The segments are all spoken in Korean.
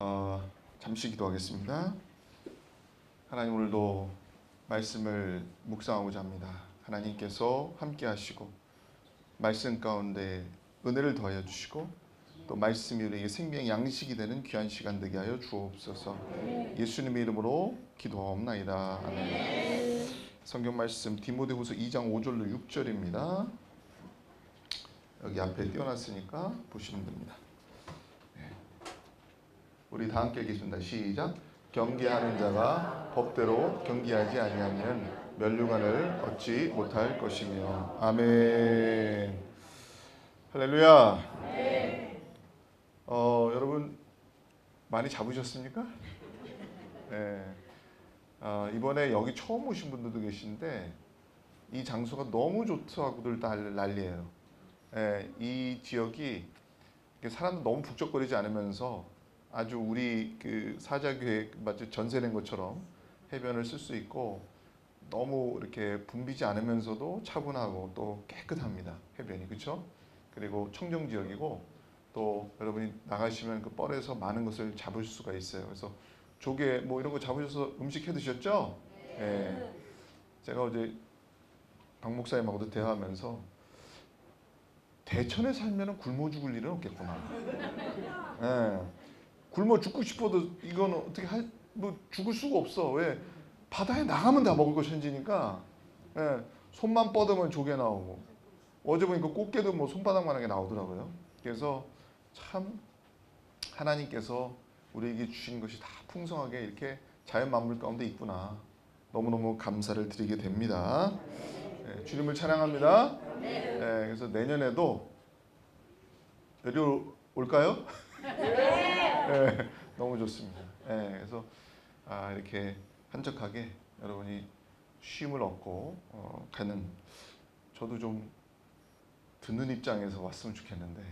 어, 잠시 기도하겠습니다. 하나님 오늘도 말씀을 묵상하고자 합니다. 하나님께서 함께 하시고 말씀 가운데 은혜를 더하여 주시고 또 말씀이 우리에게 생명 양식이 되는 귀한 시간 되게 하여 주옵소서. 예수님의 이름으로 기도하옵나이다. 아멘. 성경 말씀 디모데후서 2장 5절로 6절입니다. 여기 앞에 띄워놨으니까 보시면 됩니다. 우리 다 함께 읽겠습니다. 시작. 경계하는 자가 법대로 경계하지 아니하면 면류관을 얻지 못할 것이며 아멘. 할렐루야. 어, 여러분 많이 잡으셨습니까? 네. 어, 이번에 여기 처음 오신 분들도 계신데 이 장소가 너무 좋다고들 다 난리예요. 예, 이 지역이 사람들 너무 북적거리지 않으면서 아주 우리 그 사자교회 마치 전세 낸 것처럼 해변을 쓸 수 있고 너무 이렇게 붐비지 않으면서도 차분하고 또 깨끗합니다 해변이 그렇죠? 그리고 청정 지역이고 또 여러분이 나가시면 그 뻘에서 많은 것을 잡을 수가 있어요. 그래서 조개 뭐 이런 거 잡으셔서 음식 해 드셨죠? 네. 제가 어제 박 목사님하고도 대화하면서 대천에 살면은 굶어 죽을 일은 없겠구나. 예. 굶어 죽고 싶어도 이거는 어떻게 할, 뭐 죽을 수가 없어. 왜? 바다에 나가면 다 먹을 것 현지니까. 예. 손만 뻗으면 조개 나오고. 어제 보니까 꽃게도 뭐 손바닥만하게 나오더라고요. 그래서 참 하나님께서 우리에게 주신 것이 다 풍성하게 이렇게 자연 만물 가운데 있구나. 너무너무 감사를 드리게 됩니다. 예, 주님을 찬양합니다. 예, 그래서 내년에도 여기 올까요? 네, 너무 좋습니다. 네, 그래서 아, 이렇게 한적하게 여러분이 쉼을 얻고 어, 가는 저도 좀 듣는 입장에서 왔으면 좋겠는데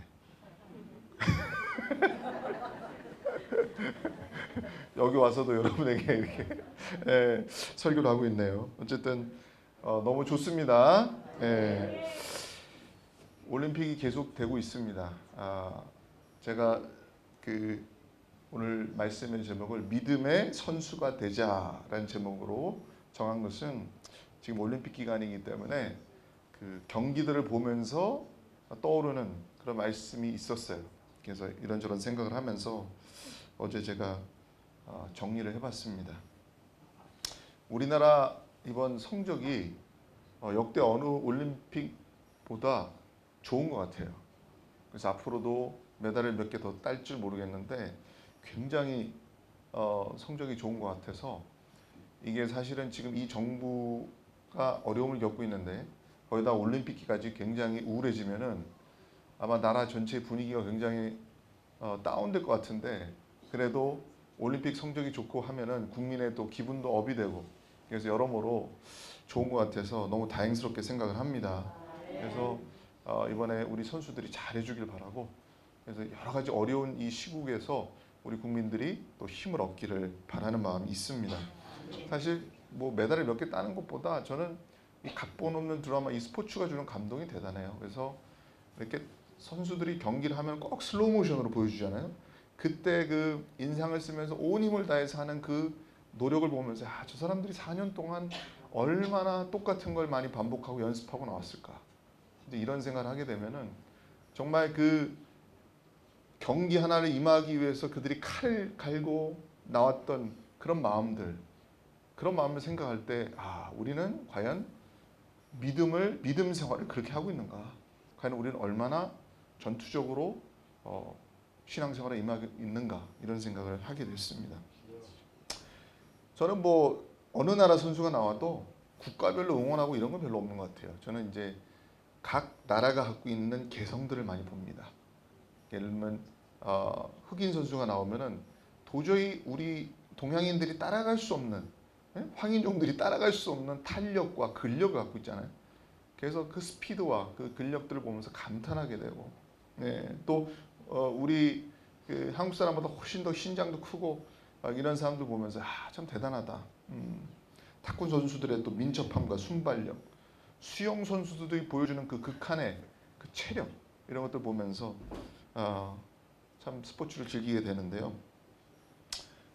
여기 와서도 여러분에게 이렇게 예, 설교를 하고 있네요. 어쨌든 어, 너무 좋습니다. 예, 올림픽이 계속 되고 있습니다. 아, 제가 그 오늘 말씀의 제목을 믿음의 선수가 되자라는 제목으로 정한 것은 지금 올림픽 기간이기 때문에 그 경기들을 보면서 떠오르는 그런 말씀이 있었어요. 그래서 이런저런 생각을 하면서 어제 제가 어, 정리를 해봤습니다. 우리나라 이번 성적이 어, 역대 어느 올림픽보다 좋은 것 같아요. 그래서 앞으로도 메달을 몇 개 더 딸 줄 모르겠는데 굉장히 어, 성적이 좋은 것 같아서 이게 사실은 지금 이 정부가 어려움을 겪고 있는데 거기다 올림픽까지 굉장히 우울해지면은 아마 나라 전체 분위기가 굉장히 어, 다운될 것 같은데 그래도 올림픽 성적이 좋고 하면은 국민의 또 기분도 업이 되고 그래서 여러모로 좋은 것 같아서 너무 다행스럽게 생각을 합니다. 그래서 어, 이번에 우리 선수들이 잘해주길 바라고 그래서 여러 가지 어려운 이 시국에서 우리 국민들이 또 힘을 얻기를 바라는 마음이 있습니다. 사실 뭐 메달을 몇 개 따는 것보다 저는 이 각본 없는 드라마 이 스포츠가 주는 감동이 대단해요. 그래서 이렇게 선수들이 경기를 하면 꼭 슬로우 모션으로 보여주잖아요. 그때 그 인상을 쓰면서 온 힘을 다해서 하는 그 노력을 보면서 아, 저 사람들이 4년 동안 얼마나 똑같은 걸 많이 반복하고 연습하고 나왔을까. 근데 이런 생각을 하게 되면은 정말 그 경기 하나를 임하기 위해서 그들이 칼을 갈고 나왔던 그런 마음들 그런 마음을 생각할 때 아, 우리는 과연 믿음을 믿음 생활을 그렇게 하고 있는가? 과연 우리는 얼마나 전투적으로 어, 신앙생활에 임하고 있는가 이런 생각을 하게 됐습니다. 저는 뭐 어느 나라 선수가 나와도 국가별로 응원하고 이런 건 별로 없는 것 같아요. 저는 이제 각 나라가 갖고 있는 개성들을 많이 봅니다. 예를 들면 어, 흑인 선수가 나오면은 도저히 우리 동양인들이 따라갈 수 없는 예? 황인종들이 따라갈 수 없는 탄력과 근력을 갖고 있잖아요. 그래서 그 스피드와 그 근력들을 보면서 감탄하게 되고 네, 또 어, 우리 그 한국 사람보다 훨씬 더 신장도 크고 아, 이런 사람들 보면서 아, 참 대단하다. 음, 탁구 선수들의 또 민첩함과 순발력, 수영 선수들이 보여주는 그 극한의 그 체력 이런 것들 보면서 어, 참 스포츠를 즐기게 되는데요.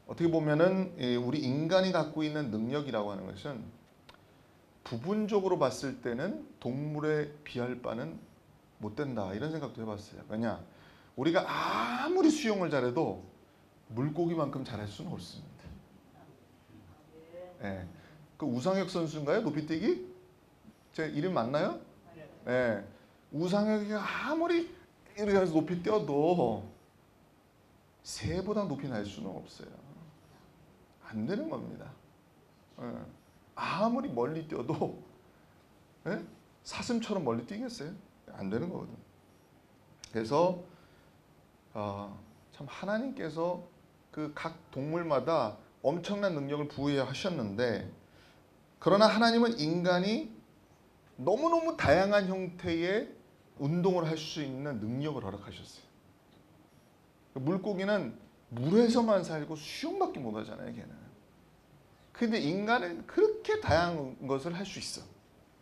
어떻게 보면은 이 우리 인간이 갖고 있는 능력이라고 하는 것은 부분적으로 봤을 때는 동물에 비할 바는 못 된다 이런 생각도 해봤어요. 왜냐 우리가 아무리 수영을 잘해도 물고기만큼 잘할 수는 없습니다. 예. 그 우상혁 선수인가요? 높이뛰기? 제 이름 맞나요? 예. 우상혁이가 아무리 이렇게 해서 높이 뛰어도 새보다 높이 날 수는 없어요. 안 되는 겁니다. 예. 아무리 멀리 뛰어도 예? 사슴처럼 멀리 뛰겠어요? 안 되는 거거든. 그래서 어, 참 하나님께서 그 각 동물마다 엄청난 능력을 부여하셨는데 그러나 하나님은 인간이 너무너무 다양한 형태의 운동을 할 수 있는 능력을 허락하셨어요. 물고기는 물에서만 살고 수영밖에 못 하잖아요, 걔는. 근데 인간은 그렇게 다양한 것을 할 수 있어.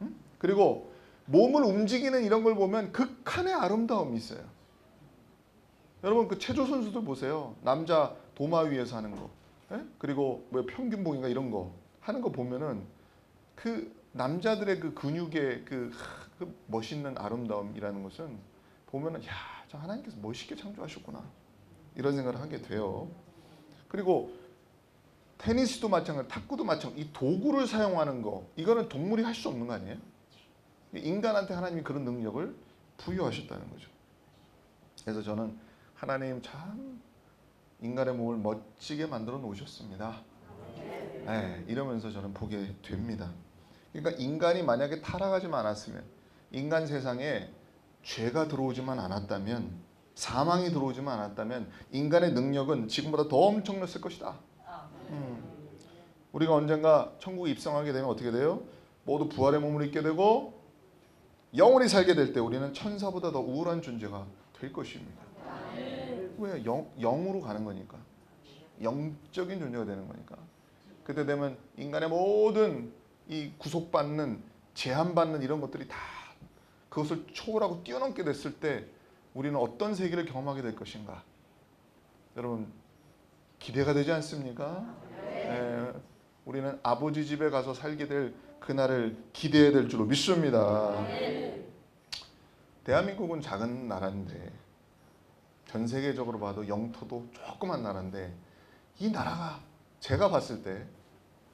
응? 그리고 몸을 움직이는 이런 걸 보면 극한의 아름다움이 있어요. 여러분 그 체조 선수들 보세요. 남자 도마 위에서 하는 거, 예? 그리고 뭐 평균봉인가 이런 거 하는 거 보면은 그 남자들의 그 근육의 그, 하, 그 멋있는 아름다움이라는 것은 보면은 야, 저 하나님께서 멋있게 창조하셨구나 이런 생각을 하게 돼요. 그리고 테니스도 마찬가지, 탁구도 마찬가지. 이 도구를 사용하는 거 이거는 동물이 할 수 없는 거 아니에요? 인간한테 하나님이 그런 능력을 부여하셨다는 거죠. 그래서 저는 하나님 참 인간의 몸을 멋지게 만들어 놓으셨습니다. 네, 이러면서 저는 보게 됩니다. 그러니까 인간이 만약에 타락하지만 않았으면 인간 세상에 죄가 들어오지만 않았다면 사망이 들어오지만 않았다면 인간의 능력은 지금보다 더 엄청났을 것이다. 음. 우리가 언젠가 천국에 입성하게 되면 어떻게 돼요? 모두 부활의 몸을 입게 되고 영원히 살게 될 때 우리는 천사보다 더 우월한 존재가 될 것입니다. 왜 영, 영으로 가는 거니까 영적인 존재가 되는 거니까 그때 되면 인간의 모든 이 구속받는 제한받는 이런 것들이 다 그것을 초월하고 뛰어넘게 됐을 때 우리는 어떤 세계를 경험하게 될 것인가 여러분 기대가 되지 않습니까? 예, 우리는 아버지 집에 가서 살게 될 그날을 기대해야 될 줄로 믿습니다. 대한민국은 작은 나라인데 전 세계적으로 봐도 영토도 조그만 나라인데 이 나라가 제가 봤을 때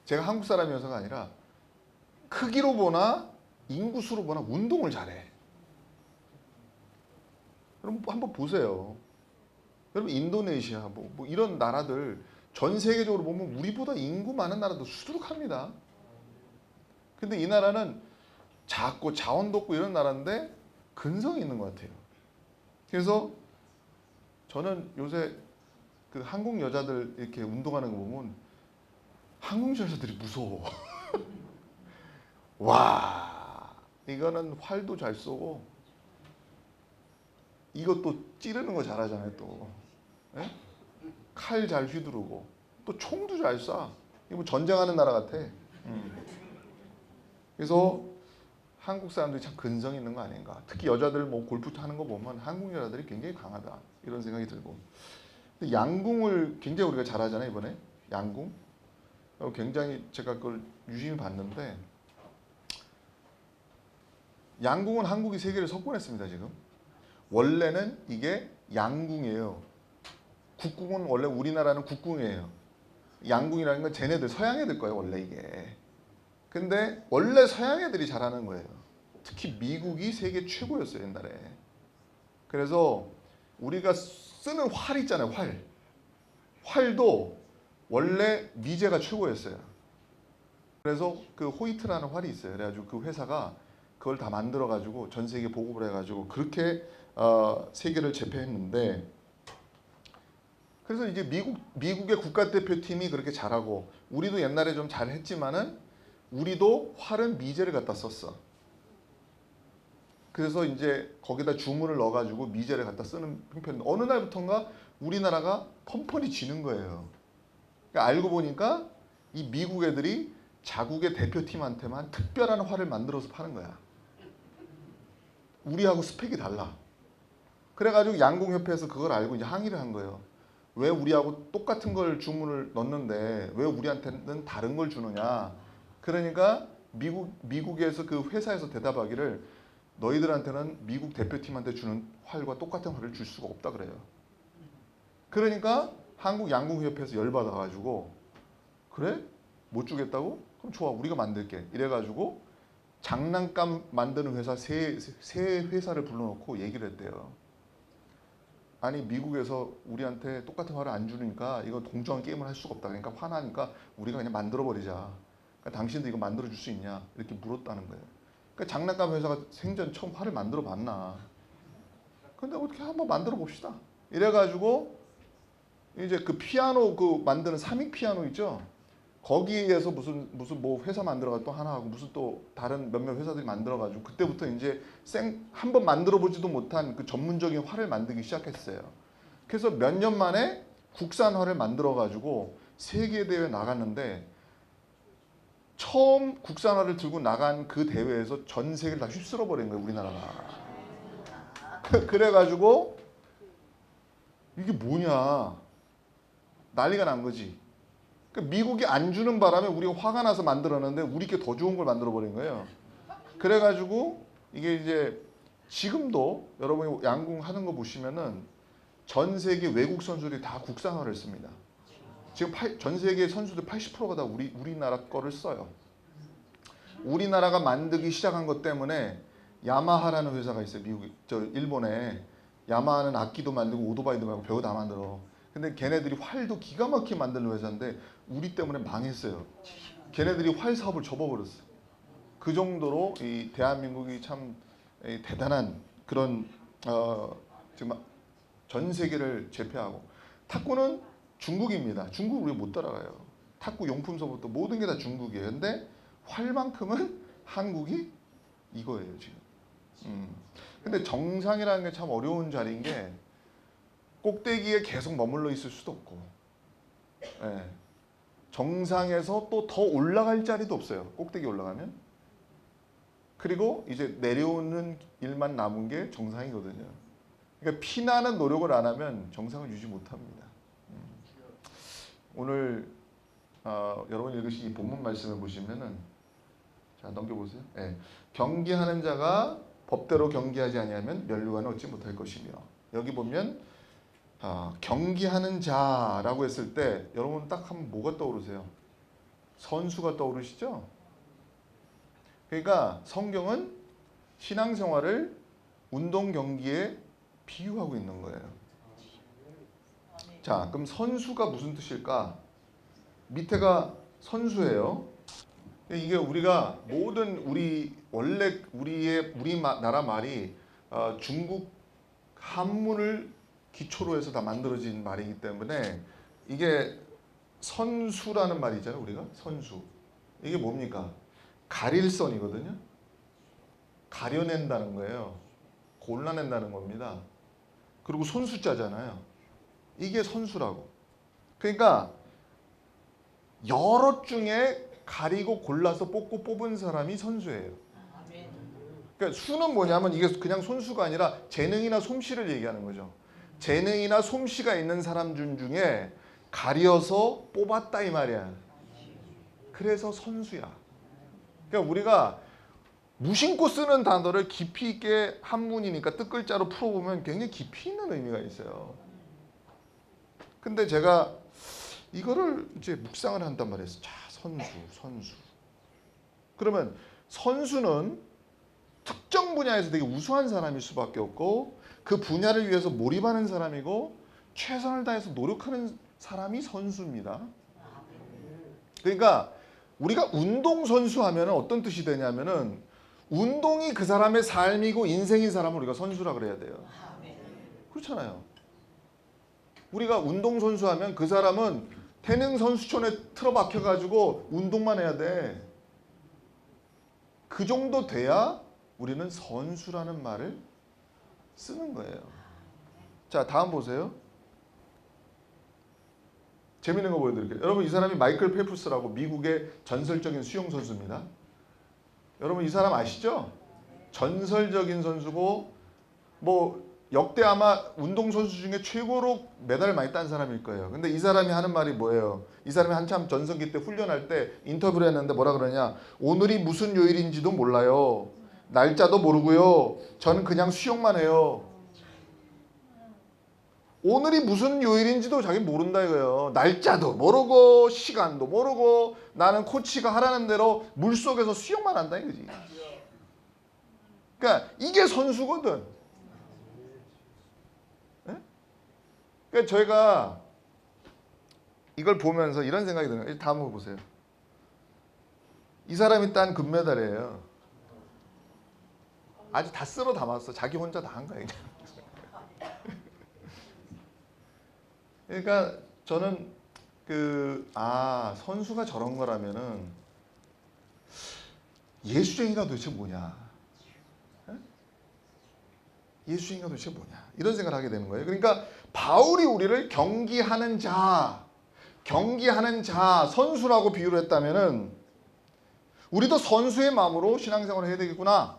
제가 한국 사람이어서가 아니라 크기로 보나 인구수로 보나 운동을 잘해. 여러분 한번 보세요. 여러분 인도네시아 뭐, 뭐 이런 나라들 전 세계적으로 보면 우리보다 인구 많은 나라도 수두룩합니다. 근데 이 나라는 작고 자원도 없고 이런 나라인데 근성이 있는 것 같아요. 그래서 저는 요새 그 한국 여자들 이렇게 운동하는 거 보면 한국 여자들이 무서워. 와, 이거는 활도 잘 쏘고 이것도 찌르는 거 잘하잖아요 또. 예? 칼잘 휘두르고 또 총도 잘 쏴. 이거 뭐 전쟁하는 나라 같아. 음. 그래서 한국 사람들이 참 근성 있는 거 아닌가. 특히 여자들 뭐 골프 하는 거 보면 한국 여자들이 굉장히 강하다 이런 생각이 들고. 양궁을 굉장히 우리가 잘하잖아요 이번에 양궁. 어, 굉장히 제가 그걸 유심히 봤는데 양궁은 한국이 세계를 석권했습니다 지금. 원래는 이게 양궁이에요. 국궁은 원래 우리나라는 국궁이에요. 양궁이라는 건 쟤네들 서양 애들 거예요 원래 이게. 근데 원래 서양 애들이 잘하는 거예요. 특히 미국이 세계 최고였어요 옛날에. 그래서 우리가 쓰는 활 있잖아요 활. 활도 원래 미제가 최고였어요. 그래서 그 호이트라는 활이 있어요. 그래가지고 그 회사가 그걸 다 만들어 가지고 전 세계 보급을 해가지고 그렇게 어, 세계를 제패했는데 그래서 이제 미국 미국의 국가대표팀이 그렇게 잘하고 우리도 옛날에 좀 잘했지만은 우리도 활은 미제를 갖다 썼어. 그래서 이제 거기다 주문을 넣어가지고 미제를 갖다 쓰는 형편. 어느 날부턴가 우리나라가 펀펀히 지는 거예요. 그러니까 알고 보니까 이 미국 애들이 자국의 대표팀한테만 특별한 활을 만들어서 파는 거야. 우리하고 스펙이 달라. 그래가지고 양궁협회에서 그걸 알고 이제 항의를 한 거예요. 왜 우리하고 똑같은 걸 주문을 넣는데 왜 우리한테는 다른 걸 주느냐? 그러니까 미국 미국에서 그 회사에서 대답하기를 너희들한테는 미국 대표팀한테 주는 활과 똑같은 활을 줄 수가 없다 그래요. 그러니까 한국 양궁협회에서 열받아 가지고 그래? 못 주겠다고? 그럼 좋아 우리가 만들게 이래가지고 장난감 만드는 회사 세, 세 회사를 불러놓고 얘기를 했대요. 아니 미국에서 우리한테 똑같은 화를 안 주니까 이거 동정한 게임을 할 수가 없다. 그러니까 화나니까 우리가 그냥 만들어 버리자. 그러니까 당신도 이거 만들어 줄 수 있냐? 이렇게 물었다는 거예요. 그러니까 장난감 회사가 생전 처음 화를 만들어 봤나? 근데 어떻게 한번 만들어 봅시다. 이래가지고 이제 그 피아노 그 만드는 삼익 피아노 있죠? 거기에서 무슨 무슨 뭐 회사 만들어가 또 하나 하고 무슨 또 다른 몇몇 회사들이 만들어가지고 그때부터 이제 생 한 번 만들어 보지도 못한 그 전문적인 활을 만들기 시작했어요. 그래서 몇 년 만에 국산화를 만들어가지고 세계 대회 나갔는데 처음 국산화를 들고 나간 그 대회에서 전 세계를 다 휩쓸어 버린 거예요 우리나라가. 그래가지고 이게 뭐냐 난리가 난 거지. 그러니까 미국이 안 주는 바람에 우리가 화가 나서 만들었는데 우리께 더 좋은 걸 만들어 버린 거예요. 그래가지고 이게 이제 지금도 여러분이 양궁 하는 거 보시면은 전 세계 외국 선수들이 다 국산화를 했습니다. 지금 팔- 전 세계 선수들 80%가 다 우리 우리나라 거를 써요. 우리나라가 만들기 시작한 것 때문에 야마하라는 회사가 있어요. 미국 저 일본에 야마하는 악기도 만들고 오토바이도 만들고 별거 다 만들어. 근데 걔네들이 활도 기가 막히게 만드는 회사인데 우리 때문에 망했어요. 걔네들이 활 사업을 접어버렸어. 그 정도로 이 대한민국이 참이 대단한 그런 어 지금 전 세계를 제패하고 탁구는 중국입니다. 중국 우리 못 따라가요. 탁구 용품서부터 모든 게 다 중국이에요. 근데 활만큼은 한국이 이거예요 지금. 음. 근데 정상이라는 게 참 어려운 자리인 게 꼭대기에 계속 머물러 있을 수도 없고, 예. 정상에서 또 더 올라갈 자리도 없어요. 꼭대기 올라가면. 그리고 이제 내려오는 일만 남은 게 정상이거든요. 그러니까 피나는 노력을 안 하면 정상을 유지 못합니다. 음. 오늘 어, 여러분 읽으신 이 본문 말씀을 보시면은 자 넘겨보세요. 예. 경기하는 자가 법대로 경기하지 아니하면 면류관을 얻지 못할 것이며 여기 보면 아, 경기하는 자라고 했을 때 여러분 딱 하면 뭐가 떠오르세요? 선수가 떠오르시죠? 그러니까 성경은 신앙생활을 운동 경기에 비유하고 있는 거예요. 자, 그럼 선수가 무슨 뜻일까? 밑에가 선수예요. 이게 우리가 모든 우리 원래 우리의 우리 마- 나라 말이 어, 중국 한문을 기초로 해서 다 만들어진 말이기 때문에 이게 선수라는 말이 잖아요. 우리가 선수 이게 뭡니까? 가릴선이거든요. 가려낸다는 거예요. 골라낸다는 겁니다. 그리고 손수자잖아요. 이게 선수라고. 그러니까 여러 중에 가리고 골라서 뽑고 뽑은 사람이 선수예요. 그러니까 수는 뭐냐면 이게 그냥 손수가 아니라 재능이나 솜씨를 얘기하는 거죠. 재능이나 솜씨가 있는 사람 중 중에 가려서 뽑았다 이 말이야. 그래서 선수야. 그러니까 우리가 무심코 쓰는 단어를 깊이 있게 한문이니까 뜻글자로 풀어보면 굉장히 깊이 있는 의미가 있어요. 근데 제가 이거를 이제 묵상을 한단 말이에요. 자, 선수, 선수. 그러면 선수는 특정 분야에서 되게 우수한 사람일 수밖에 없고 그 분야를 위해서 몰입하는 사람이고 최선을 다해서 노력하는 사람이 선수입니다. 그러니까 우리가 운동 선수 하면 어떤 뜻이 되냐면은 운동이 그 사람의 삶이고 인생인 사람을 우리가 선수라 그래야 돼요. 그렇잖아요. 우리가 운동 선수 하면 그 사람은 태능 선수촌에 틀어박혀 가지고 운동만 해야 돼. 그 정도 돼야 우리는 선수라는 말을 쓰는 거예요. 자, 다음 보세요. 재밌는 거 보여드릴게요. 여러분 이 사람이 마이클 펠프스라고 미국의 전설적인 수영 선수입니다. 여러분 이 사람 아시죠? 전설적인 선수고 뭐 역대 아마 운동선수 중에 최고로 메달을 많이 딴 사람일 거예요. 근데 이 사람이 하는 말이 뭐예요? 이 사람이 한참 전성기 때 훈련할 때 인터뷰를 했는데 뭐라 그러냐? 오늘이 무슨 요일인지도 몰라요. 날짜도 모르고요. 저는 그냥 수영만 해요. 오늘이 무슨 요일인지도 자기 모른다 이거예요. 날짜도 모르고 시간도 모르고 나는 코치가 하라는 대로 물 속에서 수영만 한다 이거지. 그러니까 이게 선수거든. 예? 그러니까 저희가 이걸 보면서 이런 생각이 거예요. 다음 거 보세요. 이 사람이 딴 금메달이에요. 아주 다 쓸어 담았어. 자기 혼자 다 한 거야. 그냥. 그러니까 저는 그 아 선수가 저런 거라면은 예수쟁이가 도대체 뭐냐? 예? 예수쟁이가 도대체 뭐냐? 이런 생각을 하게 되는 거예요. 그러니까 바울이 우리를 경기하는 자, 경기하는 자 선수라고 비유를 했다면 은 우리도 선수의 마음으로 신앙생활을 해야 되겠구나.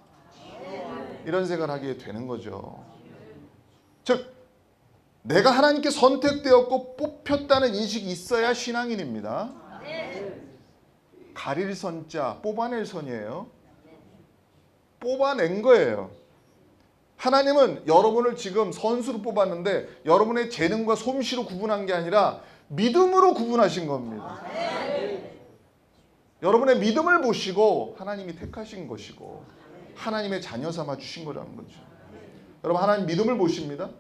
이런 생각을 하게 되는 거죠. 즉 내가 하나님께 선택되었고 뽑혔다는 인식이 있어야 신앙인입니다. 가릴 선자, 뽑아낼 선이에요. 뽑아낸 거예요. 하나님은 여러분을 지금 선수로 뽑았는데 여러분의 재능과 솜씨로 구분한 게 아니라 믿음으로 구분하신 겁니다. 여러분의 믿음을 보시고 하나님이 택하신 것이고 하나님의 자녀 삼아 주신 거라는 거죠. 여러분 하나님 믿음을 보십니다.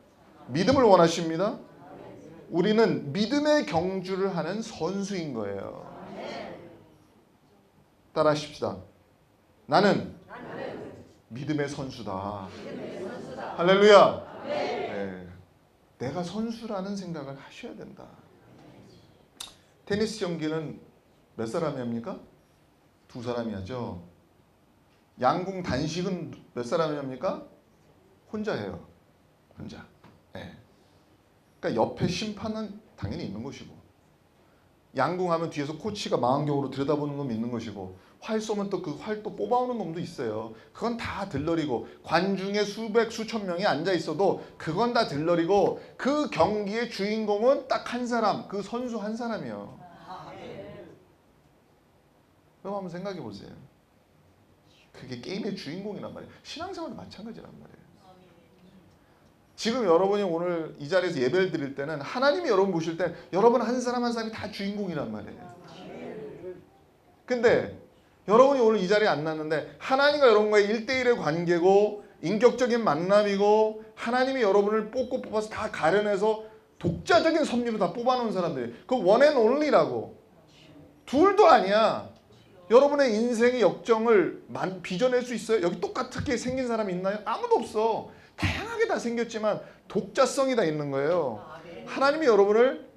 믿음을 원하십니다. 우리는 믿음의 경주를 하는 선수인 거예요. 따라 하십시다. 나는 믿음의 선수다. 할렐루야. 네. 내가 선수라는 생각을 하셔야 된다. 테니스 경기는 몇 사람이 합니까? 두 사람이 하죠. 양궁 단식은 몇 사람이 합니까? 혼자 해요. 혼자. 예. 그러니까 옆에 심판은 당연히 있는 것이고 양궁하면 뒤에서 코치가 망원경으로 들여다보는 놈 있는 것이고 활 쏘면 또 그 활 또 뽑아오는 놈도 있어요. 그건 다 들러리고 관중에 수백 수천 명이 앉아 있어도 그건 다 들러리고 그 경기의 주인공은 딱 한 사람, 그 선수 한 사람이요. 그럼 한번 생각해 보세요. 그게 게임의 주인공이란 말이에요. 신앙생활도 마찬가지란 말이에요. 지금 여러분이 오늘 이 자리에서 예배를 드릴 때는 하나님이 여러분 보실 때 여러분 한 사람 한 사람이 다 주인공이란 말이에요. 근데 여러분이 오늘 이 자리에 안 났는데 하나님과 여러분과의 1대1의 관계고 인격적인 만남이고 하나님이 여러분을 뽑고 뽑아서 다 가려내서 독자적인 섭리로 다 뽑아놓은 사람들이 그 원앤 온리라고 둘도 아니야. 여러분의 인생의 역정을 만, 빚어낼 수 있어요? 여기 똑같게 생긴 사람이 있나요? 아무도 없어. 다양하게 다 생겼지만 독자성이 다 있는 거예요. 하나님이 여러분을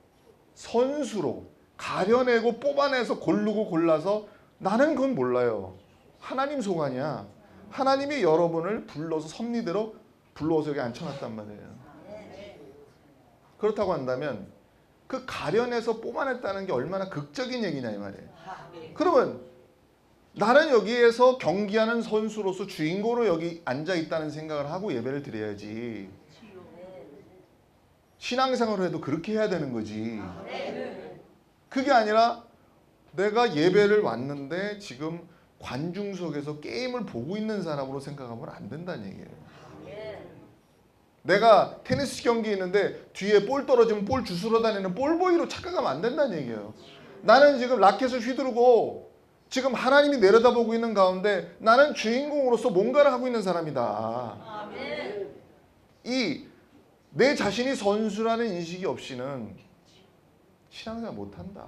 선수로 가려내고 뽑아내서 고르고 골라서 나는 그건 몰라요. 하나님 소관이야. 하나님이 여러분을 불러서 섭리대로 불러서 여기 앉혀놨단 말이에요. 그렇다고 한다면 그 가려내서 뽑아냈다는 게 얼마나 극적인 얘기냐 이 말이에요. 그러면 나는 여기에서 경기하는 선수로서 주인공으로 여기 앉아 있다는 생각을 하고 예배를 드려야지. 신앙생활을 해도 그렇게 해야 되는 거지. 그게 아니라 내가 예배를 왔는데 지금 관중석에서 게임을 보고 있는 사람으로 생각하면 안 된다는 얘기예요. 내가 테니스 경기 있는데 뒤에 볼 떨어지면 볼 주스러 다니는 볼보이로 착각하면 안 된다는 얘기예요. 나는 지금 라켓을 휘두르고 지금 하나님이 내려다보고 있는 가운데 나는 주인공으로서 뭔가를 하고 있는 사람이다. 이 내 자신이 선수라는 인식이 없이는 신앙생활 못한다.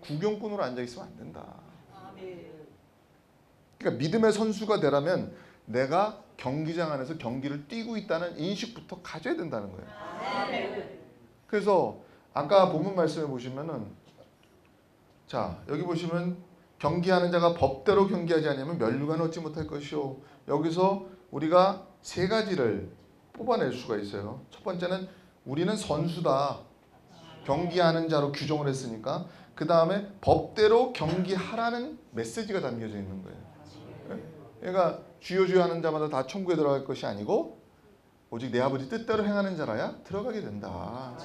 구경꾼으로 앉아 있으면 안 된다. 그러니까 믿음의 선수가 되려면 내가 경기장 안에서 경기를 뛰고 있다는 인식부터 가져야 된다는 거예요. 그래서 아까 본문 말씀에 보시면은 자 여기 보시면 경기하는 자가 법대로 경기하지 않으면 멸류관 얻지 못할 것이요. 여기서 우리가 세 가지를 뽑아낼 수가 있어요. 첫 번째는 우리는 선수다. 경기하는 자로 규정을 했으니까 그 다음에 법대로 경기하라는 메시지가 담겨져 있는 거예요. 그러니까 주여 주여 하는 자마다 다 천국에 들어갈 것이 아니고 오직 내 아버지 뜻대로 행하는 자라야 들어가게 된다.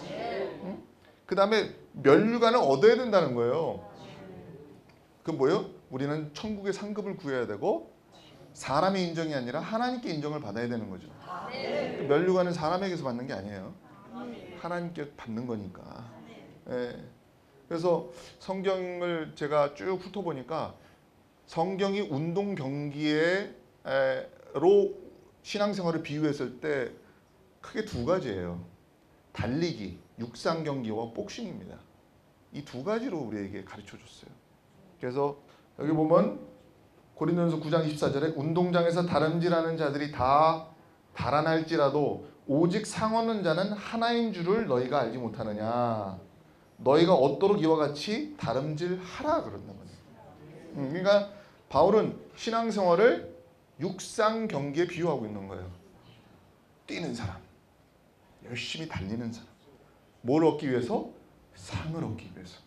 응? 그 다음에 면류관을 얻어야 된다는 거예요. 그 뭐요? 우리는 천국의 상급을 구해야 되고 사람의 인정이 아니라 하나님께 인정을 받아야 되는 거죠. 그 면류관은 사람에게서 받는 게 아니에요. 하나님께 받는 거니까. 예. 그래서 성경을 제가 쭉 훑어보니까 성경이 운동 경기에 에, 로 신앙생활을 비유했을 때 크게 두 가지예요. 달리기, 육상 경기와 복싱입니다. 이 두 가지로 우리에게 가르쳐 줬어요. 그래서 여기 보면 고린도전서 9장 24절에 운동장에서 다름질하는 자들이 다 달아날지라도 오직 상하는 자는 하나인 줄을 너희가 알지 못하느냐. 너희가 얻도록 이와 같이 다름질하라 말이에요. 음, 그러니까 바울은 신앙생활을 육상 경기에 비유하고 있는 거예요. 뛰는 사람, 열심히 달리는 사람. 뭘 얻기 위해서? 상을 얻기 위해서.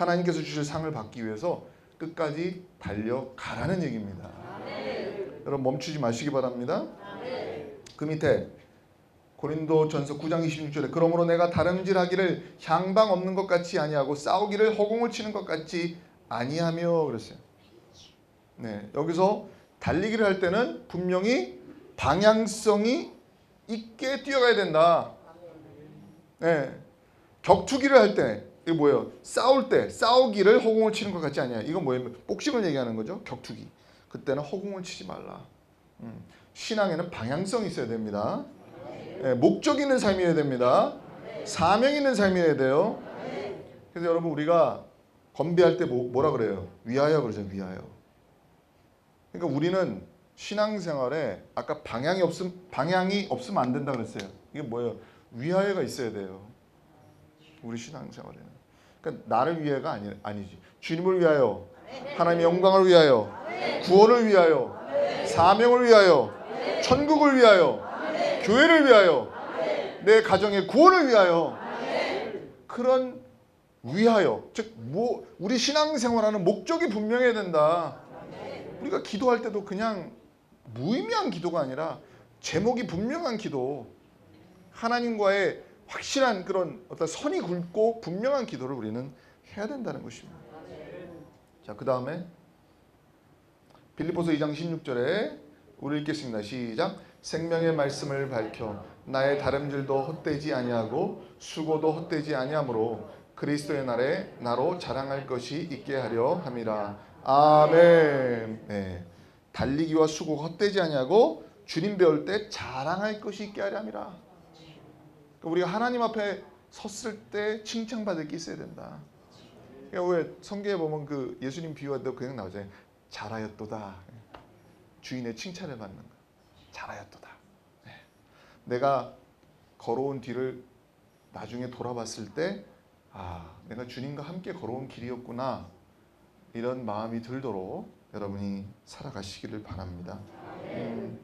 하나님께서 주실 상을 받기 위해서 끝까지 달려가라는 얘기입니다. 여러분 멈추지 마시기 바랍니다. 그 밑에 고린도 전서 9장 26절에 그러므로 내가 다름질하기를 향방 없는 것 같이 아니하고 싸우기를 허공을 치는 것 같이 아니하며 그랬어요. 네, 여기서 달리기를 할 때는 분명히 방향성이 있게 뛰어가야 된다. 네, 격투기를 할 때 이게 뭐예요? 싸울 때 싸우기를 허공을 치는 것 같지 아니야. 이건 뭐예요? 복싱을 얘기하는 거죠. 격투기. 그때는 허공을 치지 말라. 음, 신앙에는 방향성이 있어야 됩니다. 네, 목적 있는 삶이어야 됩니다. 사명 있는 삶이어야 돼요. 그래서 여러분 우리가 건배할 때 뭐, 뭐라 그래요? 위하여 그러죠. 위하여. 그러니까 우리는 신앙생활에 아까 방향이 없음 방향이 없으면 안 된다 그랬어요. 이게 뭐예요? 위하여가 있어야 돼요. 우리 신앙생활에는. 그러니까 나를 위해가 아니 아니지. 주님을 위하여, 하나님의 영광을 위하여, 구원을 위하여, 사명을 위하여, 천국을 위하여, 교회를 위하여, 내 가정의 구원을 위하여. 그런 위하여, 즉 뭐 우리 신앙생활하는 목적이 분명해야 된다. 우리가 기도할 때도 그냥 무의미한 기도가 아니라 제목이 분명한 기도, 하나님과의 확실한 그런 어떤 선이 굵고 분명한 기도를 우리는 해야 된다는 것입니다. 자, 그 다음에 빌리포스 2장 16절에 우리 읽겠습니다. 시작. 생명의 말씀을 밝혀 나의 다름질도 헛되지 아니하고 수고도 헛되지 아니하므로 그리스도의 날에 나로 자랑할 것이 있게 하려 함이라. 아멘. 네. 달리기와 수고가 헛되지 아니하고 주님 배울 때 자랑할 것이 있게 하려 함이라. 그러니까 우리가 하나님 앞에 섰을 때 칭찬받을 게 있어야 된다. 그러니까 왜 성경에 보면 그 예수님 비유할 그냥 나오잖아요. 잘하였도다. 주인의 칭찬을 받는 거. 잘하였도다. 네. 내가 걸어온 뒤를 나중에 돌아봤을 때, 아, 내가 주님과 함께 걸어온 길이었구나. 이런 마음이 들도록 여러분이 살아가시기를 바랍니다. 음,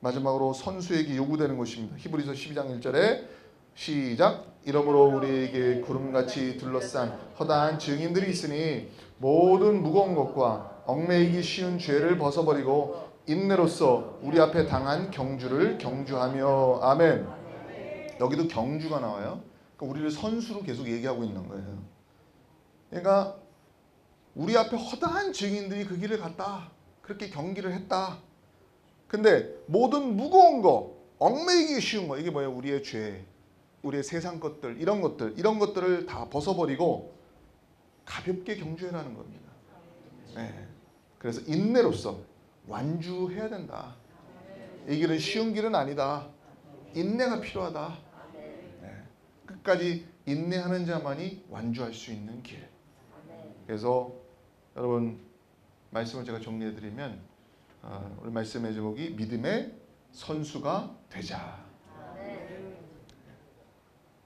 마지막으로 선수에게 요구되는 것입니다. 히브리서 12장 1절에 시작 이러므로 우리에게 구름같이 둘러싼 허다한 증인들이 있으니 모든 무거운 것과 얽매이기 쉬운 죄를 벗어버리고 인내로서 우리 앞에 당한 경주를 경주하며 아멘. 여기도 경주가 나와요. 그러니까 우리를 선수로 계속 얘기하고 있는 거예요. 그러니까 우리 앞에 허다한 증인들이 그 길을 갔다. 그렇게 경기를 했다. 근데 모든 무거운 거, 얽매이기 쉬운 거 이게 뭐예요? 우리의 죄, 우리의 세상 것들, 이런 것들, 이런 것들을 다 벗어버리고 가볍게 경주해라는 겁니다. 네. 그래서 인내로서 완주해야 된다. 이 길은 쉬운 길은 아니다. 인내가 필요하다. 네. 끝까지 인내하는 자만이 완주할 수 있는 길. 그래서 여러분 말씀을 제가 정리해 드리면 어, 오늘 말씀의 제목이 믿음의 선수가 되자.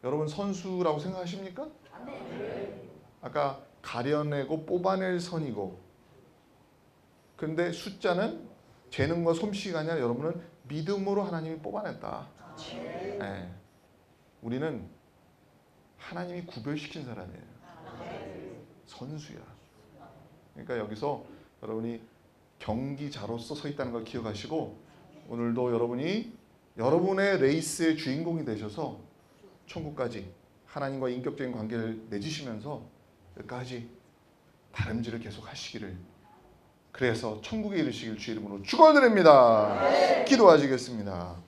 여러분 선수라고 생각하십니까? 아까 가려내고 뽑아낼 선이고 근데 숫자는 재능과 솜씨가 아니라 여러분은 믿음으로 하나님이 뽑아냈다. 네. 우리는 하나님이 구별시킨 사람이에요. 선수야. 그러니까 여기서 여러분이 경기자로서 서 있다는 걸 기억하시고 오늘도 여러분이 여러분의 레이스의 주인공이 되셔서 천국까지 하나님과 인격적인 관계를 맺으시면서 끝까지 다름질을 계속 하시기를 그래서 천국에 이르시길 주의 이름으로 축원드립니다. 기도하시겠습니다.